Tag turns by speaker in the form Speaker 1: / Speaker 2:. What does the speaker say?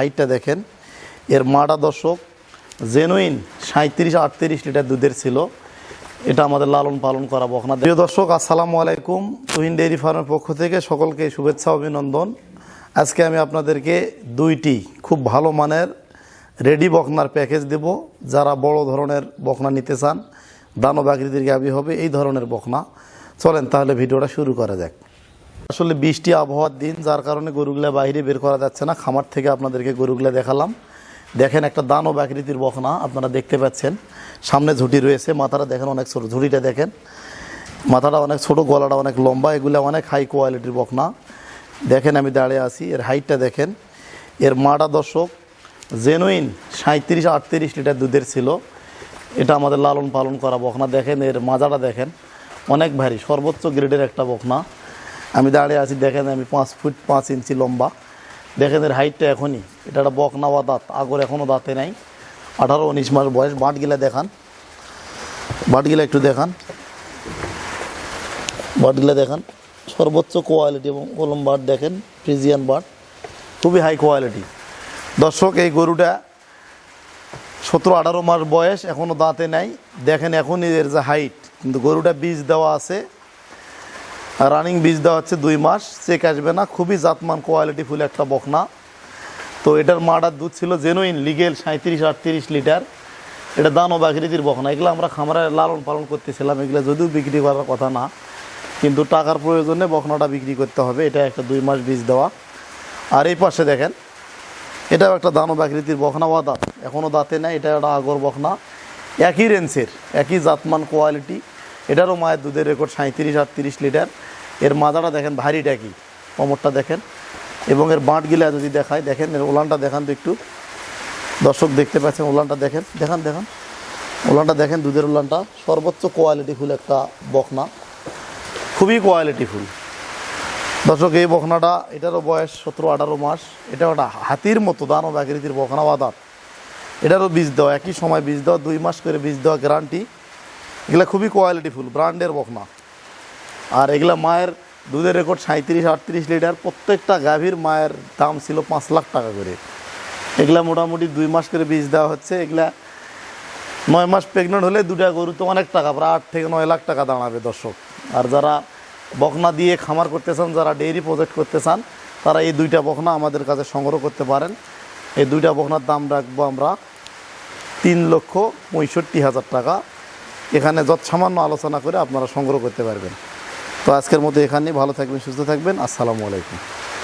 Speaker 1: হাইটটা দেখেন। এর মাটা দর্শক জেনুইন সাঁত্রিশ আটত্রিশ লিটার দুধের ছিল। এটা আমাদের লালন পালন করা বকনা প্রিয় দর্শক, আসসালামু আলাইকুম। তুহিন ডেয়ারি ফার্মের পক্ষ থেকে সকলকে শুভেচ্ছা, অভিনন্দন। আজকে আমি আপনাদেরকে দুইটি খুব ভালো মানের রেডি বকনার প্যাকেজ দেব। যারা বড় ধরনের বকনা নিতে চান, দানব আকৃতির গাবি হবে এই ধরনের বকনা চলেন তাহলে ভিডিওটা শুরু করা যাক। আসলে বৃষ্টি আবহাওয়ার দিন, যার কারণে গরুগুলা বাইরে বের করা যাচ্ছে না। খামার থেকে আপনাদেরকে গরুগুলা দেখালাম। দেখেন একটা দানব আকৃতির বকনা, আপনারা দেখতে পাচ্ছেন। সামনে ঝুঁটি রয়েছে, মাথাটা দেখেন অনেক ছোট ঝুঁটিটা দেখেন। মাথাটা অনেক ছোট, গলাটা অনেক লম্বা, এগুলো অনেক হাই কোয়ালিটির বকনা। দেখেন আমি দাঁড়িয়ে আছি, এর হাইটটা দেখেন। এর মাটা দর্শক জেনুইন সাঁত্রিশ আটত্রিশ লিটার দুধের ছিল। এটা আমাদের লালন পালন করা বকনা, দেখেন এর মাজাটা দেখেন। অনেক ভারী, সর্বোচ্চ গ্রেডের একটা বকনা। আমি দাঁড়িয়ে আছি, দেখেন আমি পাঁচ ফুট পাঁচ ইঞ্চি লম্বা। দেখেন এর হাইটটা এখনই। এটা একটা বকনা বা দাঁত, আগর এখনও দাঁতে নাই। আঠারো উনিশ মাস বয়স, বাঁটগিলা দেখান। বাঁটগিলা একটু দেখান। বাটগুলো দেখান। সর্বোচ্চ কোয়ালিটি এবং কলম বাট দেখেন ফ্রিজিয়ান বাট। খুবই হাই কোয়ালিটি দর্শক, এই গরুটা সতেরো আঠারো মাস বয়স এখনও দাঁতে নাই। দেখেন এখনই এর যে হাইট কিন্তু গরুটা বীজ দেওয়া আছে। রানিং বীজ দেওয়া হচ্ছে দুই মাস। চেক আসবে না। খুবই জাতমান কোয়ালিটি ফুল একটা বকনা। তো এটার মাটার দুধ ছিল জেনুইন লিগেল সাঁত্রিশ আটত্রিশ লিটার। এটা দানব আকৃতির বকনা। এগুলো আমরা খামারে লালন পালন করতেছিলাম। এগুলো যদিও বিক্রি করার কথা না। কিন্তু টাকার প্রয়োজনে বকনাটা বিক্রি করতে হবে। এটা একটা দুই মাস বীজ দেওয়া। আর এই পাশে দেখেন, এটাও একটা দানব আকৃতির বকনা। বা দাঁত। এখনও দাঁতে নেয় এটা একটা আগর বখনা একই রেঞ্জের একই জাতমান কোয়ালিটি এটারও মায়ের দুধের রেকর্ড সাঁত্রিশ আটত্রিশ লিটার। এর মাজাটা দেখেন, ভারীটা কি? কোমরটা দেখেন। এবং এর বাঁটগুলা যদি দেখায় দেখেন, এর ওলানটা দেখান তো একটু। দর্শক দেখতে পাচ্ছেন ওলানটা দেখেন, দেখান দেখান। ওলানটা দেখেন, দুধের ওলানটা সর্বোচ্চ কোয়ালিটিফুল একটা বকনা খুবই কোয়ালিটিফুল দর্শক, এই বকনাটা এটারও বয়স সতেরো, আঠারো মাস। এটা একটা হাতির মতো, দানব আকৃতির বকনা বা দাঁত এটারও বীজ দেওয়া, একই সময় বীজ দেওয়া, দুই মাস করে বীজ দেওয়া গ্যারান্টি এগুলা খুবই কোয়ালিটিফুল ব্র্যান্ডের বকনা। আর এগুলা মায়ের দুধের রেকর্ড সাঁত্রিশ আটত্রিশ লিটার, প্রত্যেকটা গাভীর মায়ের দাম ছিল পাঁচ লাখ টাকা করে। এগুলা মোটামুটি দুই মাস করে বীজ দেওয়া হচ্ছে, এগুলা নয় মাস প্রেগনেন্ট হলে দুটা গরু তো অনেক টাকা, প্রায় আট থেকে নয় লাখ টাকা দাঁড়াবে দর্শক। আর যারা বকনা দিয়ে খামার করতে চান, যারা ডেইরি প্রজেক্ট করতে চান, তারা এই দুইটা বকনা আমাদের কাছে সংগ্রহ করতে পারেন। এই দুইটা বকনার দাম রাখব আমরা তিন লক্ষ পঁয়ষট্টি হাজার টাকা। এখানে যত সামান্য আলোচনা করে আপনারা সংগ্রহ করতে পারবেন। তো আজকের মতো এখানেই ভালো থাকবেন, সুস্থ থাকবেন। আসসালামু আলাইকুম।